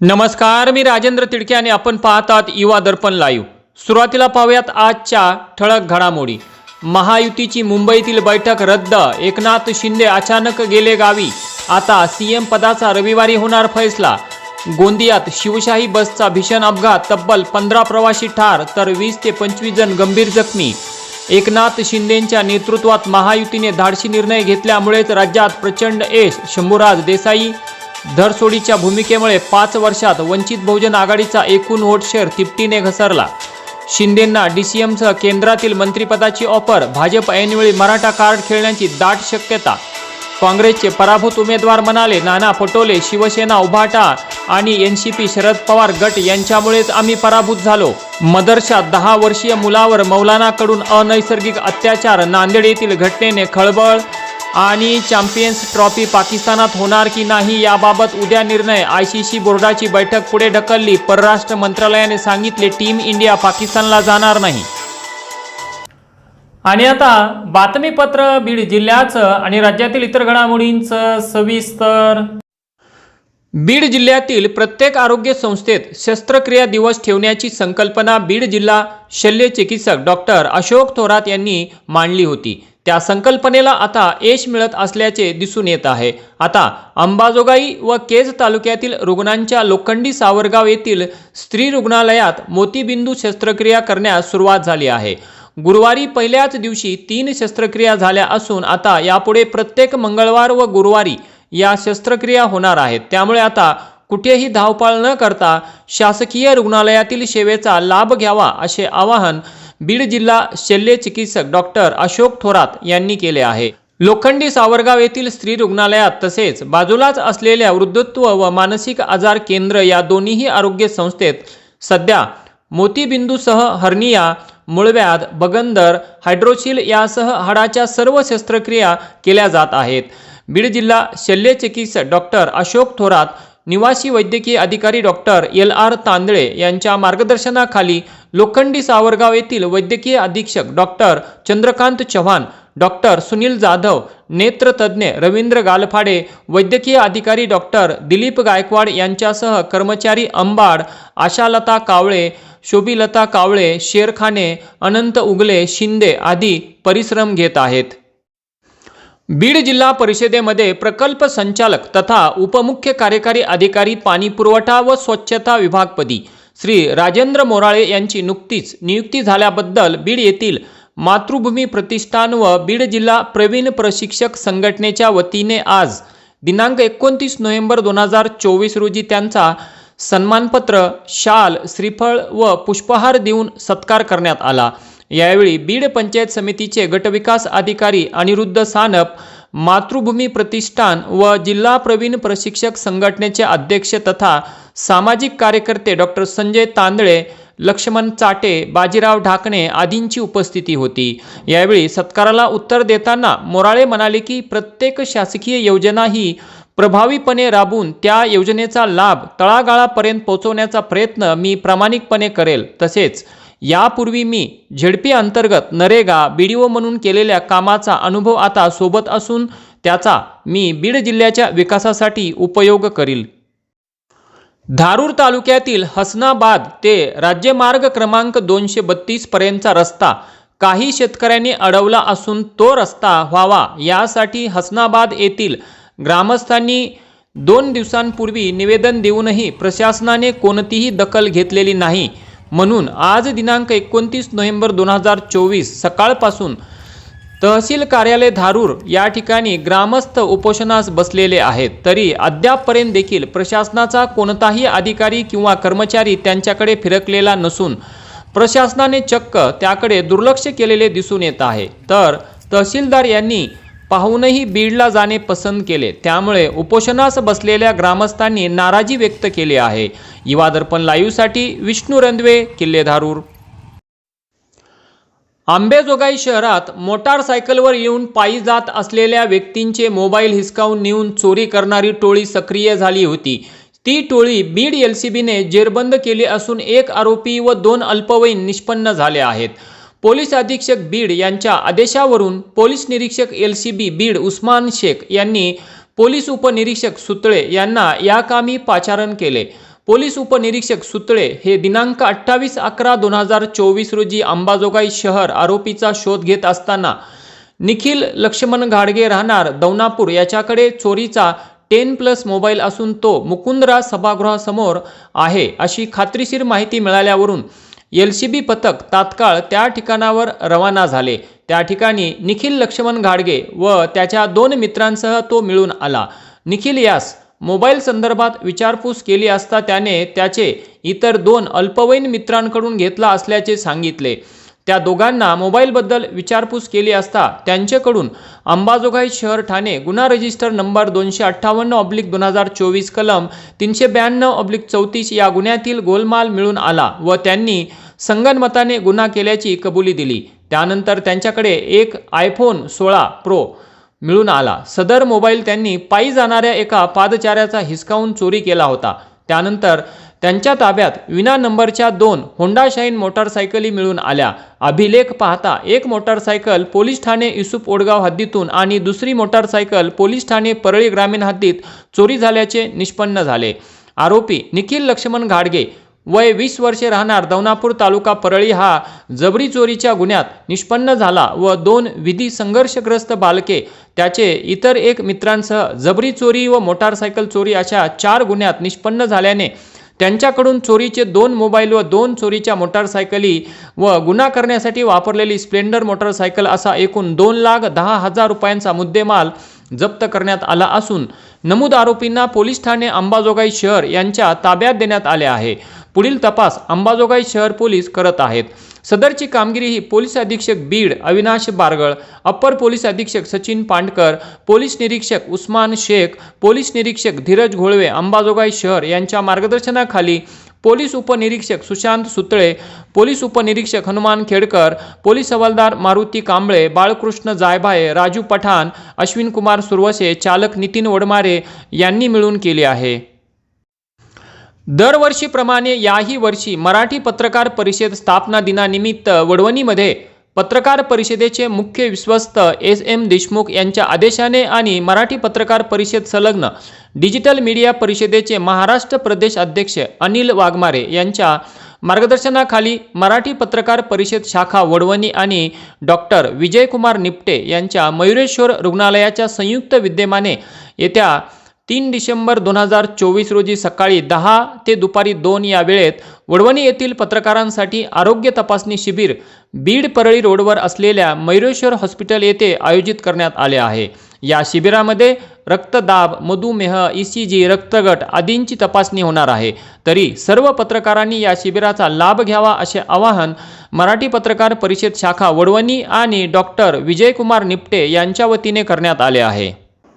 नमस्कार मी राजेंद्र तिडके आणि आपण पाहतात युवा दर्पण लाईव्ह सुरुवातीला पाहूयात आजच्या ठळक घडामोडी. महायुतीची मुंबईतील बैठक रद्द एकनाथ शिंदे अचानक गेले गावी. आता सीएम पदाचा रविवारी होणार फैसला. गोंदियात शिवशाही बसचा भीषण अपघात तब्बल पंधरा प्रवासी ठार तर वीस ते पंचवीस जण गंभीर जखमी. एकनाथ शिंदेंच्या नेतृत्वात महायुतीने धाडशी निर्णय घेतल्यामुळेच राज्यात प्रचंड यश. शंभूराज देसाई धरसोडीच्या भूमिकेमुळे पाच वर्षात वंचित बहुजन आघाडीचा एकूण वोट शेअर तिपटीने घसरला. शिंदेंना डीसीएमसह केंद्रातील मंत्रिपदाची ऑफर भाजप ऐनवेळी मराठा कार्ड खेळण्याची दाट शक्यता. काँग्रेसचे पराभूत उमेदवार म्हणाले नाना पटोले शिवसेना उभाटा आणि N C P Sharad Pawar गट यांच्यामुळेच आम्ही पराभूत झालो. मदरशात दहा वर्षीय मुलावर मौलानाकडून अनैसर्गिक अत्याचार नांदेड येथील घटनेने खळबळ आणि चॅम्पियन्स ट्रॉफी पाकिस्तानात होणार की नाही याबाबत उद्या निर्णय. आय सी सी बोर्डाची बैठक पुढे ढकलली. परराष्ट्र मंत्रालयाने सांगितले टीम इंडिया पाकिस्तानला जाणार नाही. आणि आता बातमीपत्र बीड जिल्ह्याचं आणि राज्यातील इतर घडामोडींचं सविस्तर. बीड जिल्ह्यातील प्रत्येक आरोग्य संस्थेत शस्त्रक्रिया दिवस ठेवण्याची संकल्पना बीड जिल्हा शल्य चिकित्सक डॉक्टर अशोक थोरात यांनी मांडली होती. त्या संकल्पनेला आता यश मिळत असल्याचे दिसून येत आहे. आता अंबाजोगाई व केज तालुक्यातील रुग्णांच्या लोखंडी सावरगाव येथील स्त्री रुग्णालयात मोतीबिंदू शस्त्रक्रिया करण्यास सुरुवात झाली आहे. गुरुवारी पहिल्याच दिवशी तीन शस्त्रक्रिया झाल्या असून आता यापुढे प्रत्येक मंगळवार व गुरुवारी या शस्त्रक्रिया होणार आहेत. त्यामुळे आता कुठेही धावपळ न करता शासकीय रुग्णालयातील सेवेचा लाभ घ्यावा असे आवाहन बीड जिल्हा शल्य चिकित्सक डॉक्टर अशोक थोरात यांनी केले आहे. लोखंडी सावरगाव येथील स्त्री रुग्णालयात तसेच बाजूलाच असलेल्या वृद्धत्व व मानसिक आजार केंद्र या दोन्हीही आरोग्य संस्थेत सध्या मोतीबिंदूसह हर्निया मुळव्याध बगंदर हायड्रोशिल यासह हाडाच्या सर्व शस्त्रक्रिया केल्या जात आहेत. बीड जिल्हा शल्य चिकित्सक डॉक्टर अशोक थोरात निवासी वैद्यकीय अधिकारी डॉक्टर एल. आर. तांदळे यांच्या मार्गदर्शनाखाली लोखंडी सावरगाव येथील वैद्यकीय अधीक्षक डॉक्टर चंद्रकांत चव्हाण डॉक्टर सुनील जाधव नेत्रतज्ज्ञ रवींद्र गालफाडे वैद्यकीय अधिकारी डॉक्टर दिलीप गायकवाड यांच्यासह कर्मचारी अंबाड आशालता कावळे शोभिलता कावळे शेरखाने अनंत उगले शिंदे आदी परिश्रम घेत आहेत. बीड जिल्हा परिषदेमध्ये प्रकल्प संचालक तथा उपमुख्य कार्यकारी अधिकारी पाणी पुरवठा व स्वच्छता विभागपदी श्री राजेंद्र मोराळे यांची नुकतीच नियुक्ती झाल्याबद्दल बीड येथील मातृभूमी प्रतिष्ठान व बीड जिल्हा प्रवीण प्रशिक्षक संघटनेच्या वतीने आज दिनांक एकोणतीस नोव्हेंबर दोन हजार चोवीस रोजी त्यांचा सन्मानपत्र शाल श्रीफळ व पुष्पहार देऊन सत्कार करण्यात आला. यावेळी बीड पंचायत समितीचे गटविकास अधिकारी अनिरुद्ध सानप मातृभूमी प्रतिष्ठान व जिल्हा प्रवीण प्रशिक्षक संघटनेचे अध्यक्ष तथा सामाजिक कार्यकर्ते डॉक्टर संजय तांदळे लक्ष्मण चाटे बाजीराव ढाकणे आदींची उपस्थिती होती. यावेळी सत्काराला उत्तर देताना मोराळे म्हणाले की प्रत्येक शासकीय योजना ही प्रभावीपणे राबून त्या योजनेचा लाभ तळागाळापर्यंत पोहोचवण्याचा प्रयत्न मी प्रामाणिकपणे करेल तसेच यापूर्वी मी झेडपी अंतर्गत नरेगा बीडीओ म्हणून केलेल्या कामाचा अनुभव आता सोबत असून त्याचा मी बीड जिल्ह्याच्या विकासासाठी उपयोग करील. धारूर तालुक्यातील हसनाबाद ते राज्यमार्ग क्रमांक दोनशे बत्तीसपर्यंतचा रस्ता काही शेतकऱ्यांनी अडवला असून तो रस्ता व्हावा यासाठी हसनाबाद येथील ग्रामस्थांनी दोन दिवसांपूर्वी निवेदन देऊनही प्रशासनाने कोणतीही दखल घेतलेली नाही. म्हणून आज दिनांक एकोणतीस नोव्हेंबर दोन हजार चोवीस सकाळपासून तहसील कार्यालय धारूर या ठिकाणी ग्रामस्थ उपोषणास बसलेले आहेत. तरी अद्यापपर्यंत देखील प्रशासनाचा कोणताही अधिकारी किंवा कर्मचारी त्यांच्याकडे फिरकलेला नसून प्रशासनाने चक्क त्याकडे दुर्लक्ष केलेले दिसून येत आहे. तर तहसीलदार यांनी पाहूनही बीडला जाणे पसंत केले. त्यामुळे उपोषणास बसलेल्या ग्रामस्थांनी नाराजी व्यक्त केली आहे. युवा दर्पण लाईव्हसाठी विष्णू रंधवे किल्लेधारूर. आंबेजोगाई शहरात मोटारसायकलवर येऊन पायी जात असलेल्या व्यक्तींचे मोबाईल हिसकावून नेऊन चोरी करणारी टोळी सक्रिय झाली होती. ती टोळी बीड एल सी बीने जेरबंद केली असून एक आरोपी व दोन अल्पवयीन निष्पन्न झाले आहेत. पोलीस अधीक्षक बीड यांच्या आदेशावरून पोलीस निरीक्षक L C B Beed Usman Shaikh यांनी पोलीस उपनिरीक्षक सुतळे यांना या कामी पाचारण केले. पोलीस उपनिरीक्षक सुतळे हे दिनांक अठ्ठावीस अकरा दोन हजार चोवीस रोजी अंबाजोगाई शहर आरोपीचा शोध घेत असताना निखिल लक्ष्मण घाडगे राहणार दौनापूर याच्याकडे चोरीचा टेन प्लस मोबाईल असून तो मुकुंदरा सभागृहासमोर आहे अशी खात्रीशीर माहिती मिळाल्यावरून एल सी बी पथक तात्काळ त्या ठिकाणावर रवाना झाले. त्या ठिकाणी निखिल लक्ष्मण घाडगे व त्याच्या दोन मित्रांसह तो मिळून आला. निखिल यास मोबाईल संदर्भात विचारपूस केली असता त्याने त्याचे इतर दोन अल्पवयीन मित्रांकडून घेतला असल्याचे सांगितले. त्या दोघांना मोबाईलबद्दल विचारपूस केली असता त्यांच्याकडून अंबाजोगाई शहर ठाणे गुन्हा रजिस्टर नंबर दोनशे अठ्ठावन्न ऑब्लिक दोन हजार चोवीस कलम तीनशे ब्याण्णव ऑब्लिक चौतीस या गुन्ह्यातील गोलमाल मिळून आला व त्यांनी संगनमताने गुन्हा केल्याची कबुली दिली. त्यानंतर त्यांच्याकडे एक आयफोन सोळा प्रो मिळून आला. सदर मोबाईल त्यांनी पायी जाणाऱ्या एका पादचाऱ्याचा हिसकावून चोरी केला होता. त्यानंतर त्यांच्या ताब्यात विना नंबरच्या दोन होंडा शाईन मोटारसायकली मिळून आल्या. अभिलेख पाहता एक मोटारसायकल पोलीस ठाणे युसुफ ओडगाव हद्दीतून आणि दुसरी मोटारसायकल पोलीस ठाणे परळी ग्रामीण हद्दीत चोरी झाल्याचे निष्पन्न झाले. आरोपी निखिल लक्ष्मण घाडगे वय वीस वर्षे राहणार दौनापूर तालुका परळी हा जबरी चोरीच्या गुन्ह्यात निष्पन्न झाला व दोन विधी संघर्षग्रस्त बालके त्याचे इतर एक मित्रांसह जबरी चोरी व मोटारसायकल चोरी अशा चार गुन्ह्यात निष्पन्न झाल्याने त्यांच्याकडून चोरीचे दोन मोबाईल व दोन चोरीच्या मोटारसायकली व गुन्हा करण्यासाठी वापरलेली स्प्लेंडर मोटारसायकल असा एकूण दोन लाख दहा हजार रुपयांचा मुद्देमाल जप्त करण्यात आला असून नमूद आरोपींना पोलीस ठाणे अंबाजोगाई शहर यांच्या ताब्यात देण्यात आले आहे. पुढील तपास अंबाजोगाई शहर पोलीस करत आहेत. सदरची कामगिरी ही पोलीस अधीक्षक बीड अविनाश बारगळ अप्पर पोलीस अधीक्षक सचिन पांडकर पोलीस निरीक्षक उस्मान शेख पोलीस निरीक्षक धीरज घोळवे अंबाजोगाई शहर यांच्या मार्गदर्शनाखाली पोलीस उपनिरीक्षक सुशांत सुतळे पोलीस उपनिरीक्षक हनुमान खेडकर पोलीस हवालदार मारुती कांबळे बाळकृष्ण जायभाये राजू पठाण अश्विन कुमार सुरवसे चालक नितीन वडमारे यांनी मिळून केले आहे. दरवर्षीप्रमाणे याही वर्षी मराठी पत्रकार परिषद स्थापना दिनानिमित्त वडवणीमध्ये पत्रकार परिषदेचे मुख्य विश्वस्त एस एम देशमुख यांच्या आदेशाने आणि मराठी पत्रकार परिषद संलग्न डिजिटल मीडिया परिषदेचे महाराष्ट्र प्रदेश अध्यक्ष अनिल वाघमारे यांच्या मार्गदर्शनाखाली मराठी पत्रकार परिषद शाखा वडवणी आणि डॉक्टर विजयकुमार निपटे यांच्या मयुरेश्वर रुग्णालयाच्या संयुक्त विद्यमाने येत्या तीन डिसेंबर दोन हजार चोवीस रोजी सकाळी दहा ते दुपारी दोन या वेळेत वडवणी येथील पत्रकारांसाठी आरोग्य तपासणी शिबिर बीड परळी रोडवर असलेल्या मयुरेश्वर हॉस्पिटल येथे आयोजित करण्यात आले आहे. या शिबिरामध्ये रक्तदाब मधुमेह ई सी जी रक्तगट आदींची तपासणी होणार आहे. तरी सर्व पत्रकारांनी या शिबिराचा लाभ घ्यावा असे आवाहन मराठी पत्रकार परिषद शाखा वडवणी आणि डॉक्टर विजयकुमार निपटे यांच्या वतीने करण्यात आले आहे.